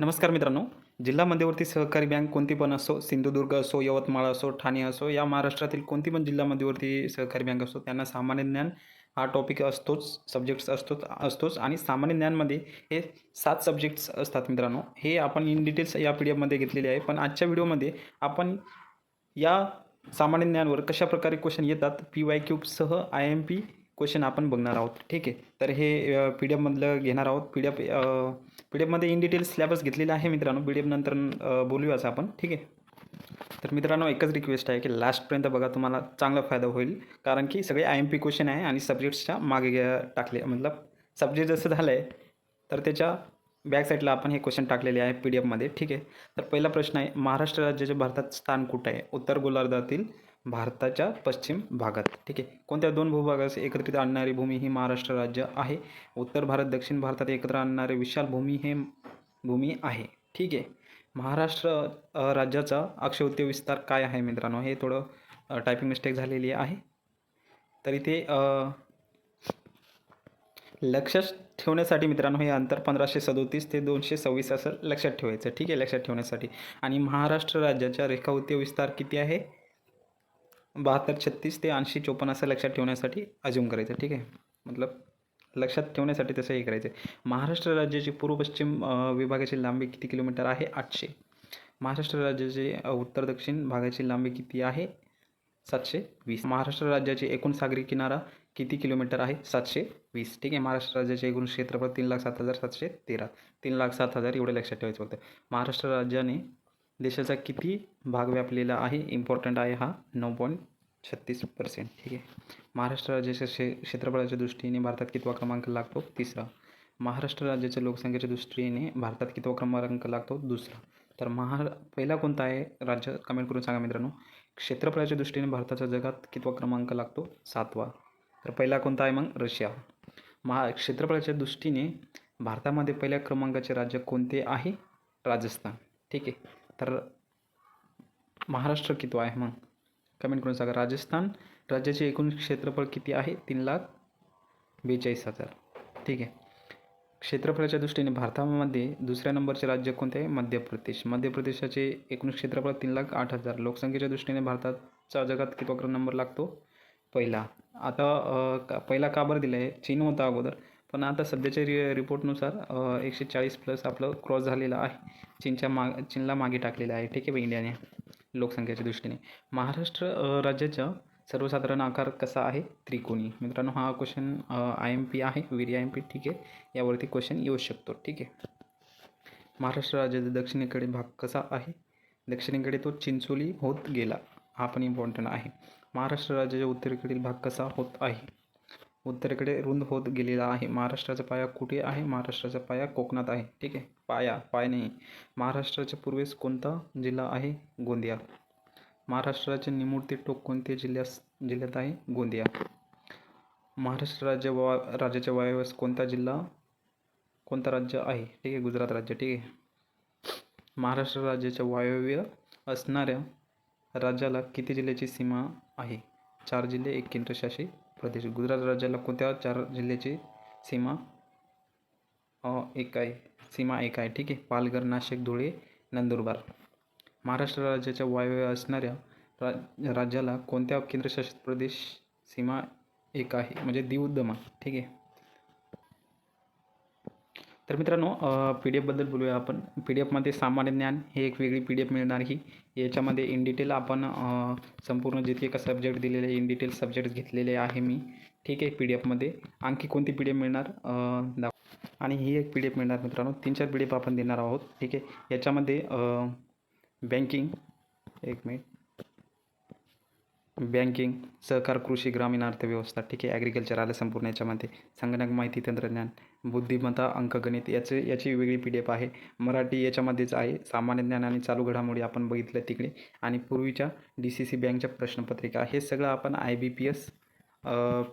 नमस्कार मित्रांनो. जिल्हा मध्यवर्ती सहकारी बँक कोणती पण असो सिंधुदुर्ग असो यवतमाळ असो ठाणे असो या महाराष्ट्रातील कोणती पण जिल्हा मध्यवर्ती सहकारी बँक असो त्यांना सामान्य ज्ञान हा टॉपिक असतोच सब्जेक्ट्स असतोच असतोच आणि सामान्य ज्ञानमध्ये हे सात सब्जेक्ट्स असतात मित्रांनो. हे आपण इन डिटेल्स या पी डी एफमध्ये घेतलेले आहे. पण आजच्या व्हिडिओमध्ये आपण या सामान्य ज्ञानवर कशा प्रकारे क्वेश्चन येतात पी वाय क्यूबसह आय एम पी क्वेश्चन आपण बघणार आहोत. ठीक आहे? तर हे पी डी एफमधलं घेणार आहोत. P D F P D एफमध्ये in detail syllabus घेतलेला आहे मित्रांनो. पी डी एफ नंतर बोलूया बोलूयाच आपण. ठीक आहे? तर मित्रांनो एकच रिक्वेस्ट आहे की लास्टपर्यंत बघा तुम्हाला चांगला फायदा होईल. कारण की सगळे आय एम पी क्वेश्चन आहे आणि सब्जेक्ट्सच्या मागे टाकले. मतलब सब्जेक्ट जसं झालं आहे तर त्याच्या बॅक साईडला आपण हे क्वेश्चन टाकलेले आहे पी डी एफमध्ये ठीक आहे? तर पहिला प्रश्न आहे महाराष्ट्र राज्याचे भारतात स्थान कुठं आहे? उत्तर गोलार्धातील भारताच्या पश्चिम भागात. ठीक आहे. कोणत्या दोन भूभागास एकत्रित आणणारी भूमी ही महाराष्ट्र राज्य आहे? उत्तर भारत दक्षिण भारतात एकत्र आणणारे विशाल भूमी हे भूमी आहे. ठीक आहे. महाराष्ट्र राज्याचा अक्षवृत्तीय विस्तार काय आहे मित्रांनो? हे थोडं टायपिंग मिस्टेक झालेली आहे. तर इथे लक्षात ठेवण्यासाठी मित्रांनो हे अंतर पंधराशे सदोतीस ते दोनशे सव्वीस असं लक्षात ठेवायचं. ठीक आहे. लक्षात ठेवण्यासाठी. आणि महाराष्ट्र राज्याच्या रेखावृत्तीय विस्तार किती आहे? बहात्तर छत्तीस ते ऐंशी चोपन्न असं लक्षात ठेवण्यासाठी अज्युम करायचं ठीक आहे? मतलब लक्षात ठेवण्यासाठी तसं हे करायचं. आहे महाराष्ट्र राज्याची पूर्व पश्चिम विभागाची लांबी किती किलोमीटर आहे? आठशे. महाराष्ट्र राज्याचे उत्तर दक्षिण भागाची लांबी किती आहे? सातशे वीस. महाराष्ट्र राज्याची एकूण सागरी किनारा किती किलोमीटर आहे? सातशे वीस. ठीक आहे? महाराष्ट्र राज्याचे एकूण क्षेत्रफळ तीन लाख सात हजार सातशे तेरा. तीन लाख सात हजार एवढे लक्षात ठेवायचं फक्त. महाराष्ट्र राज्याने देशाचा किती भाग व्यापलेला आहे? इम्पॉर्टंट आहे हा. नऊ पॉईंट छत्तीस पर्सेंट ठीक आहे. महाराष्ट्र राज्याच्या क्षे क्षेत्रफळाच्या दृष्टीने भारतात कितवा क्रमांक लागतो? तिसरा. महाराष्ट्र राज्याच्या लोकसंख्येच्या दृष्टीने भारतात कितवा क्रमांक लागतो? दुसरा. तर महा पहिला कोणता आहे? राज्य कमेंट करून सांगा मित्रांनो. क्षेत्रफळाच्या दृष्टीने भारताच्या जगात कितवा क्रमांक लागतो? सातवा. तर पहिला कोणता आहे मग? रशिया. महा क्षेत्रफळाच्या दृष्टीने भारतामध्ये पहिल्या क्रमांकाचे राज्य कोणते आहे? राजस्थान. ठीक आहे. तर महाराष्ट्र किती आहे मग? कमेंट करून सांगा. राजस्थान राज्याचे एकूण क्षेत्रफळ किती आहे? तीन लाख बेचाळीस हजार. ठीक आहे. क्षेत्रफळाच्या दृष्टीने भारतामध्ये दुसऱ्या नंबरचे राज्य कोणते आहे? मध्य प्रदेश. मध्य प्रदेशाचे एकूण क्षेत्रफळ तीन लाख आठ हजार. लोकसंख्येच्या दृष्टीने भारताचा जगात कितवा नंबर लागतो? पहिला. आता का पहिला का बरं दिला आहे चीन होता अगोदर. पण आता सध्याच्या रि रिपोर्टनुसार एकशे चाळीस प्लस आपलं क्रॉस झालेलं आहे. चीनच्या माग चीनला मागे टाकलेलं आहे. ठीक आहे इंडियाने लोकसंख्येच्या दृष्टीने. महाराष्ट्र राज्याच्या राज्याचा सर्वसाधारण आकार कसा आहे? त्रिकोणी. मित्रांनो हा क्वेश्चन आय एम पी आहे. व्हेरी आय एम पी ठीक आहे. यावरती क्वेश्चन येऊ शकतो. ठीक आहे. महाराष्ट्र राज्याचा दक्षिणेकडे भाग कसा आहे? दक्षिणेकडे तो चिंचोली होत गेला. हा पण इम्पॉर्टंट आहे. महाराष्ट्र राज्याच्या उत्तरेकडील भाग कसा होत आहे? उत्तरेकडे रुंद होत गेलेला आहे. महाराष्ट्राचा पाया कुठे आहे? महाराष्ट्राचा पाया कोकणात आहे. ठीक आहे. पाया पाय नाही. महाराष्ट्राच्या पूर्वेस कोणता जिल्हा आहे? गोंदिया. महाराष्ट्राचे निमुळते टोक कोणत्या जिल्ह्यास जिल्ह्यात आहे? गोंदिया. महाराष्ट्र राज्य वा राज्याच्या वायव्यास कोणता जिल्हा कोणता राज्य आहे? ठीक आहे. गुजरात राज्य. ठीक आहे. महाराष्ट्र राज्याच्या वायव्य असणाऱ्या राज्याला किती जिल्ह्याची सीमा आहे? चार जिल्हे एक केंद्रशासित प्रदेश. गुजरात राज्याला कोणत्या चार जिल्ह्याची सीमा एक आहे? सीमा एक आहे. ठीक आहे. पालघर नाशिक धुळे नंदुरबार. महाराष्ट्र राज्याच्या वायव्य असणाऱ्या रा राज्याला कोणत्या केंद्रशासित प्रदेश सीमा एक आहे? म्हणजे दीव ठीक आहे. तर मित्रांनो पी डी एफबद्दल बोलूया आपण. पी डी एफमध्ये सामान्य ज्ञान हे एक वेगळी पी डी एफ मिळणार ही. याच्यामध्ये इन डिटेल आपण संपूर्ण जितके का सब्जेक्ट दिलेले इन डिटेल सब्जेक्ट घेतलेले आहे मी. ठीक आहे पी डी एफमध्ये आणखी कोणती पी डी एफ मिळणार आणि ही एक पी डी एफ मिळणार मित्रांनो. तीन चार पी डी एफ आपण देणार आहोत. ठीक आहे. याच्यामध्ये बँकिंग एक मिनिट बँकिंग सहकार कृषी ग्रामीण अर्थव्यवस्था. ठीक आहे. ॲग्रिकल्चर आलं संपूर्ण याच्यामध्ये. संगणक माहिती तंत्रज्ञान. बुद्धिमत्ता अंकगणित याचे याची वेगळी पी डी एफ आहे. मराठी याच्यामध्येच आहे. सामान्य ज्ञान आणि चालू घडामोडी आपण बघितलं तिकडे. आणि पूर्वीच्या डी सी सी बँकच्या प्रश्नपत्रिका हे सगळं आपण आय बी पी एस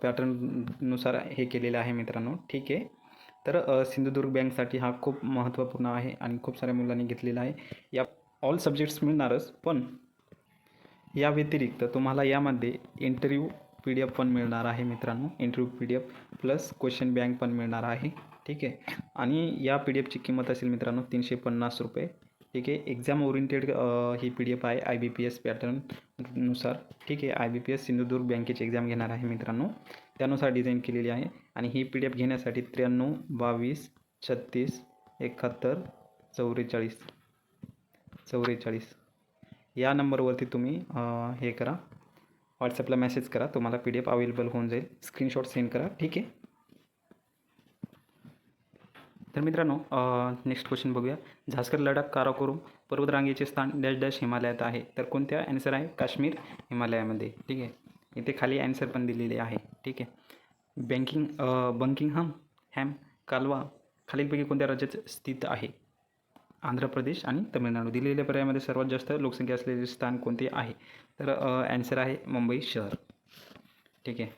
पॅटर्ननुसार हे केलेलं आहे मित्रांनो. ठीक आहे? तर सिंधुदुर्ग बँकसाठी हा खूप महत्त्वपूर्ण आहे आणि खूप साऱ्या मुलांनी घेतलेला आहे. या ऑल सब्जेक्ट्स मिळणारच पण या व्यतिरिक्त तुम्हाला यामध्ये इंटरव्ह्यू पी डी एफ पण मिळणार आहे मित्रांनो. Interview P D F plus question bank पण मिळणार आहे. ठीक आहे? आणि या पी डी एफची किंमत असेल मित्रांनो तीनशे पन्नास रुपये. ठीक आहे? एक्झाम ओरिएंटेड ही पी डी एफ आहे आय बी पी एस पॅटर्ननुसार ठीक आहे? I B P S Sindhudurg बँकेची एक्झाम घेणार आहे मित्रांनो. त्यानुसार डिझाईन केलेली आहे. आणि ही पी डी एफ घेण्यासाठी त्र्याण्णव बावीस छत्तीस एकाहत्तर चौवेचाळीस. चौवेचाळीस. या नंबरवरती तुम्ही हे करा. व्हॉट्सअपला मेसेज करा तुम्हाला पी डी एफ अवेलेबल होऊन जाईल. स्क्रीनशॉट सेंड करा ठीक आहे? तर मित्रांनो नेक्स्ट क्वेश्चन बघूया. झास्कर लडाख काराकोरम पर्वतरांगेचे स्थान डॅश डॅश हिमालयात आहे. तर कोणत्या ॲन्सर आहे? काश्मीर हिमालयामध्ये ठीक आहे? इथे खाली ॲन्सर पण दिलेले आहे ठीक आहे? बँकिंग बंकिंगहम हॅम कालवा खालीलपैकी कोणत्या राज्यात स्थित आहे? आंध्र प्रदेश आणि तमिळनाडू. दिलेल्या पर्यायामध्ये सर्वात जास्त लोकसंख्या असलेले स्थान कोणते आहे? तर ॲन्सर आहे मुंबई शहर. ठीक आहे.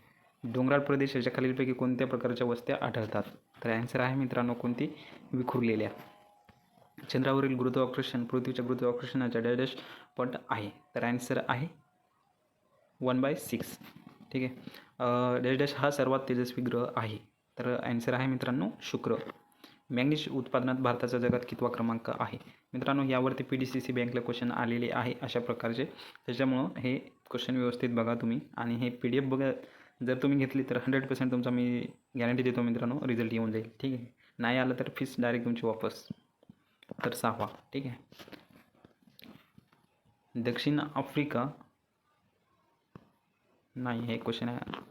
डोंगराळ प्रदेश याच्या खालीलपैकी कोणत्या प्रकारच्या वस्त्या आढळतात? तर ॲन्सर आहे मित्रांनो कोणती? विखुरलेल्या. चंद्रावरील गुरुत्वाकर्षण पृथ्वीच्या गुरुत्वाकर्षणाच्या डॅश पट आहे. तर ॲन्सर आहे वन बाय सिक्स. ठीक आहे. डॅश हा सर्वात तेजस्वी ग्रह आहे. तर ॲन्सर आहे मित्रांनो शुक्र. मॅग्नेश उत्पादनात भारताचा जगात कितवा क्रमांक आहे? मित्रांनो यावरती पी डी सी सी बँकला क्वेश्चन आलेले आहे अशा प्रकारचे. त्याच्यामुळं हे क्वेश्चन व्यवस्थित बघा तुम्ही. आणि हे पी डी एफ बघा जर तुम्ही घेतली तर हंड्रेड पर्सेंट तुमचा मी गॅरंटी देतो मित्रांनो रिझल्ट येऊन जाईल. ठीक आहे? नाही आलं तर फीस डायरेक्ट तुमची वापस. तर सहावा. ठीक आहे? दक्षिण आफ्रिका. नाही हे क्वेश्चन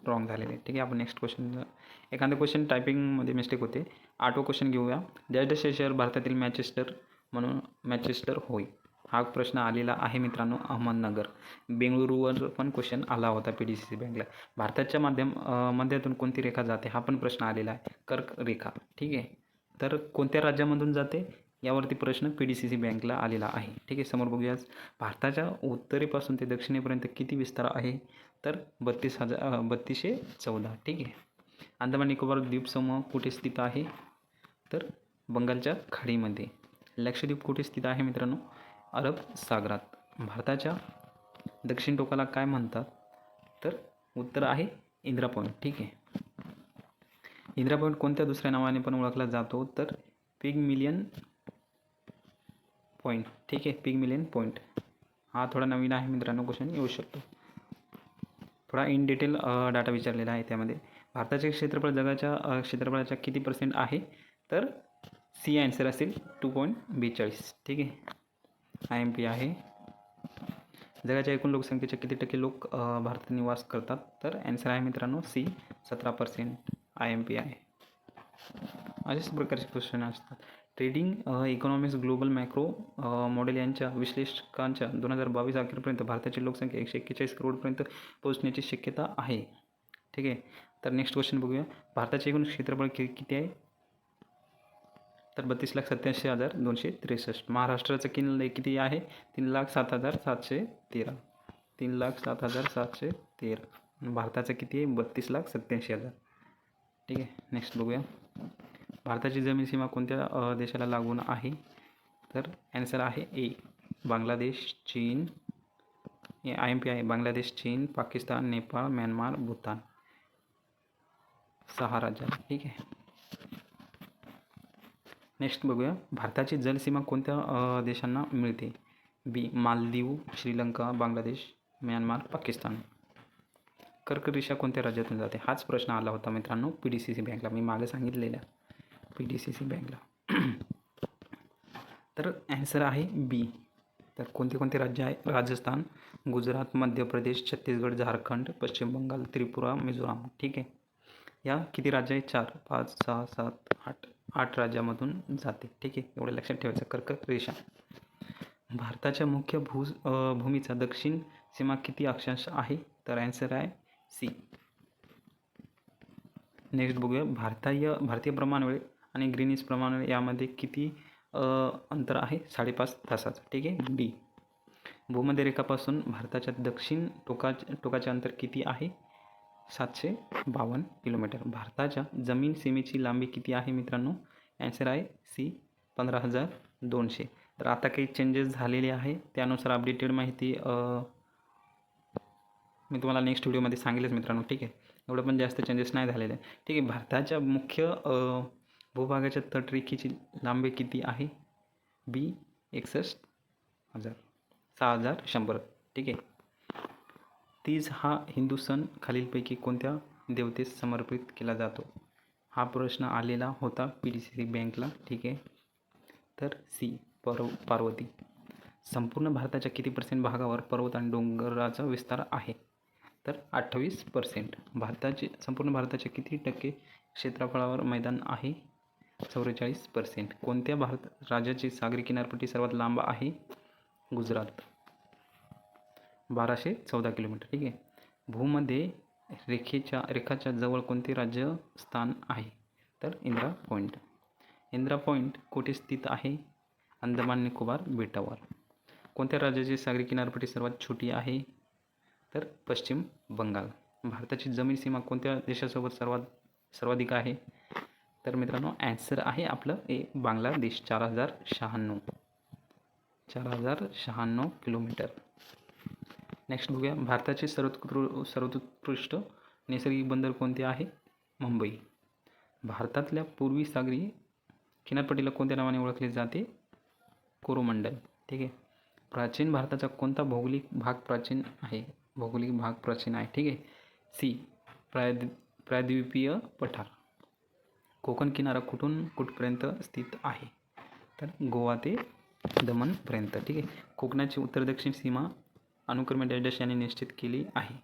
रॉंग झालेले आहे ठीक आहे? आपण नेक्स्ट क्वेश्चन एखादं क्वेश्चन टायपिंगमध्ये मिस्टेक होते. आठवं क्वेश्चन घेऊया. डॅश डॅश हे शहर भारतातील मॅचेस्टर म्हणून मॅचेस्टर होय. हा प्रश्न आलेला आहे मित्रांनो अहमदनगर. बेंगळुरूवर पण क्वेश्चन आला होता पी डी सी सी बँकला भारताच्या माध्यम मध्यातून कोणती रेखा जाते? हा पण प्रश्न आलेला आहे. कर्क रेखा. ठीक आहे? तर कोणत्या राज्यामधून जाते? यावरती प्रश्न पी डी सी सी बँकला आलेला आहे. ठीक आहे? समोर बघूया भारताच्या उत्तरेपासून ते दक्षिणेपर्यंत किती विस्तार आहे? तर बत्तीस हजार बत्तीसशे चौदा. ठीक आहे? अंदमान निकोबार द्वीपसमूह कुठे स्थित आहे? तर बंगालच्या खाडीमध्ये. लक्षद्वीप कुठे स्थित आहे मित्रांनो? अरब सागरात. भारताच्या दक्षिण टोकाला काय म्हणतात? तर उत्तर आहे इंदिरा पॉईंट ठीक आहे. इंदिरा पॉईंट कोणत्या दुसऱ्या नावाने पण ओळखला जातो? तर पिग मिलियन पॉईंट ठीक आहे पिग मिलियन पॉईंट हा थोडा नवीन आहे मित्रांनो क्वेश्चन येऊ शकतो. थोडा इन डिटेल डाटा विचारलेला आहे त्यामध्ये. भारताचे क्षेत्रफळ जगाच्या क्षेत्रफळाच्या किती पर्सेंट आहे? तर सी आन्सर असेल टू पॉईंट बेचाळीस. ठीक आहे? आय एम पी आहे. जगाच्या एकूण लोकसंख्येच्या किती टक्के लोक भारतात निवास करतात? तर ॲन्सर आहे मित्रांनो सी सतरा पर्सेंट आय एम पी आहे. अशाच प्रकारचे क्वेश्चन असतात. Trading economics global macro model यांच्या विश्लेषकांच्या दोन हजार बावीस अखेरपर्यंत भारताची लोकसंख्या एकशे एक्केचाळीस करोडपर्यंत पोहोचण्याची शक्यता आहे. ठीक आहे? तर नेक्स्ट क्वेश्चन बघूया. भारताचे एकूण क्षेत्रफळ कि किती आहे? तर बत्तीस लाख सत्याऐंशी हजार दोनशे त्रेसष्ट. महाराष्ट्राचं किन किती आहे? तीन लाख सात हजार सातशे तेरा. तीन लाख सात हजार सातशे तेरा. भारताचं किती आहे? बत्तीस लाख सत्याऐंशी हजार. ठीक आहे नेक्स्ट बघूया. भारताची जमीन सीमा कोणत्या देशाला लागून आहे? तर ॲन्सर आहे ए बांगलादेश चीन. आय एम पी आहे. बांगलादेश चीन पाकिस्तान नेपाळ म्यानमार भूतान. सहा राज्य ठीक आहे. नेक्स्ट बघूया. भारताची जलसीमा कोणत्या देशांना मिळते? B Maldives Sri Lanka Bangladesh Myanmar Pakistan. कर्करेषा कोणत्या राज्यातून जाते? हाच प्रश्न आला होता मित्रांनो पी डी सी सी बँकला मी मागे सांगितलेल्या पी डी सी सी बँकला तर ॲन्सर आहे बी तर कोणते कोणते राज्य आहे? राजस्थान गुजरात मध्य प्रदेश छत्तीसगड झारखंड पश्चिम बंगाल त्रिपुरा मिझोराम. ठीक आहे? या किती राज्य आहे चार पाच सहा सात आठ आठ राज्यामधून जाते. ठीक आहे? एवढं लक्षात ठेवायचं. कर्क रेषा. भारताच्या मुख्य भू भूमीचा दक्षिण सीमा किती अक्षांश आहे? तर ॲन्सर आहे सी नेक्स्ट बघूया. भारतीय भारतीय प्रमाणवेळ आणि ग्रीनिज प्रमाणवेळ यामध्ये किती अंतर आहे? साडेपाच तासाचं. ठीक आहे? डी भूमध्यरेखापासून भारताच्या दक्षिण टोका टोकाचे अंतर किती आहे? सातशे बावन्न किलोमीटर. भारताच्या जमीन सीमेची लांबी किती आहे मित्रांनो? ॲन्सर आहे सी पंधरा हजार दोनशे. तर आता काही चेंजेस झालेले आहे. त्यानुसार अपडेटेड माहिती मी तुम्हाला नेक्स्ट व्हिडिओमध्ये सांगेलच मित्रांनो ठीक आहे? एवढं पण जास्त चेंजेस नाही झालेले. ठीक आहे भारताच्या मुख्य भूभागाच्या तटरेखीची लांबी किती आहे? बी एकसष्ट हजार सहा हजार शंभर. ठीक आहे? तीज हा हिंदू सण खालीलपैकी कोणत्या देवतेस समर्पित केला जातो? हा प्रश्न आलेला होता पी डी सी सी बँकला ठीक आहे? तर सी पर्व पार्वती. संपूर्ण भारताच्या किती पर्सेंट भागावर पर्वत आणि डोंगराचा विस्तार आहे? तर अठ्ठावीस पर्सेंट भारताचे संपूर्ण भारताच्या किती टक्के क्षेत्रफळावर मैदान आहे? चौवेचाळीस पर्सेंट कोणत्या भारत राज्याची सागरी किनारपट्टी सर्वात लांब आहे? गुजरात. बाराशे चौदा किलोमीटर. ठीक आहे? भूमध्ये रेखेच्या रेखाच्या जवळ कोणते राज्य स्थान आहे? तर इंदिरा पॉईंट इंदिरा पॉईंट कोठे स्थित आहे? अंदमान निकोबार बेटावर. कोणत्या राज्याची सागरी किनारपट्टी सर्वात छोटी आहे? तर पश्चिम बंगाल. भारताची जमीन सीमा कोणत्या देशासोबत सर्वात सर्वाधिक आहे? तर मित्रांनो ॲन्सर आहे आपलं ए बांगलादेश चार हजार शहाण्णव. चार हजार शहाण्णव किलोमीटर. नेक्स्ट बघूया. भारताचे सर्वोत्कृ सर्वोत्कृष्ट नैसर्गिक बंदर कोणते आहे? मुंबई. भारतातल्या पूर्वी सागरी किनारपट्टीला कोणत्या नावाने ओळखले जाते? कोरोमंडल. ठीक आहे. प्राचीन भारताचा कोणता भौगोलिक भाग प्राचीन आहे? भौगोलिक भाग प्राचीन आहे. ठीक आहे. सी प्रायद प्रायद्वीपीय पठार. कोकण किनारा कुठून कुठपर्यंत स्थित आहे? तर गोवा ते दमणपर्यंत ठीक आहे. कोकणाची उत्तर दक्षिण सीमा अनुक्रमे डॅश डॅश यांनी निश्चित केली आहे.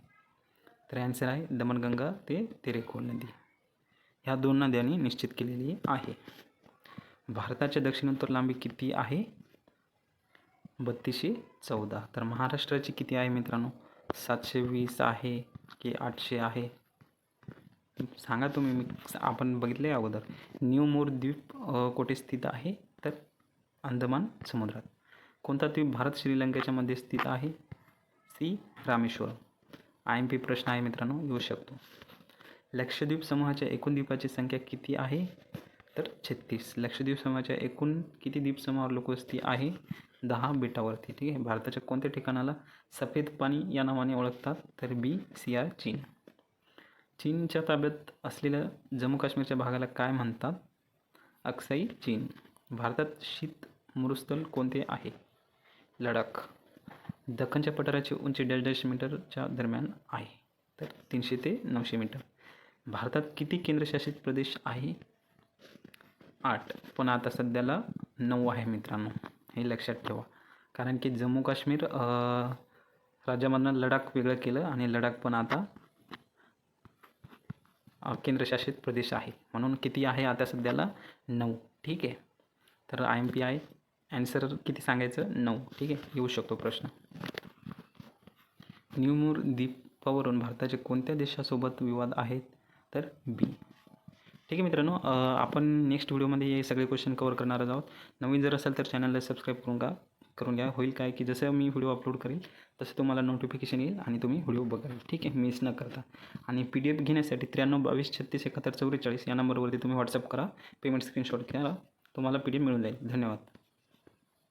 तर ॲन्सर आहे दमणगंगा ते तेरेखोल नदी. ह्या दोन नद्यांनी निश्चित केलेली आहे. भारताच्या दक्षिणोत्तर लांबी किती आहे? बत्तीसशे चौदा. तर महाराष्ट्राची किती आहे मित्रांनो? सातशे वीस आहे की आठशे आहे? सांगा तुम्ही मी आपण बघितले अगोदर. न्यू मोर द्वीप कोठे स्थित आहे? तर अंदमान समुद्रात. कोणता द्वीप भारत श्रीलंकेच्या मध्ये स्थित आहे? C Rameshwar. I M P प्रश्न आहे मित्रांनो येऊ शकतो. लक्षद्वीप समूहाच्या एकूण द्वीपाची संख्या किती आहे? तर छत्तीस. लक्षद्वीप समूहाच्या एकूण किती द्वीप समूहावर लोकवस्ती आहे? दहा बेटावरती ठीक आहे? भारताच्या कोणत्या ठिकाणाला सफेद पाणी या नावाने ओळखतात? तर बी सी आर चीन. चीनच्या ताब्यात असलेल्या जम्मू काश्मीरच्या भागाला काय म्हणतात? अक्साई चीन. भारतात शीत मरुस्थल कोणते आहे? लडाख. दख्खनच्या पठाराची उंची डॅश डॅश मीटरच्या दरम्यान आहे. तर तीनशे ते नऊशे मीटर. भारतात किती केंद्रशासित प्रदेश आहे? आठ. पण आता सध्याला नऊ आहे मित्रांनो. हे लक्षात ठेवा. कारण की जम्मू काश्मीर राज्यामधनं लडाख वेगळं केलं आणि लडाख पण आता केंद्रशासित प्रदेश आहे. म्हणून किती आहे आता सध्याला नऊ. ठीक आहे. तर I M P I answer किती सांगायचं? नऊ. ठीक आहे? येऊ शकतो प्रश्न. न्यूमूर द्वीपावरून भारताचे कोणत्या देशासोबत विवाद आहेत? तर बी ठीक आहे मित्रांनो आपण नेक्स्ट व्हिडिओमध्ये हे सगळे क्वेश्चन कवर करणार आहोत. नवीन जर असेल तर चॅनलला सबस्क्राईब करून का करून घ्या. होईल काय की जसं मी व्हिडिओ अपलोड करेल तसं तुम्हाला नोटिफिकेशन येईल आणि तुम्ही व्हिडिओ बघाल. ठीक आहे? मिस न करता. आणि पी डी एफ घेण्यासाठी त्र्याण्णव बावीस छत्तीस एकाहत्तर चौवेचाळीस या नंबरवरती तुम्ही व्हॉट्सअप करा. पेमेंट स्क्रीनशॉट घ्या. तुम्हाला पी डी एफ मिळून जाईल. धन्यवाद.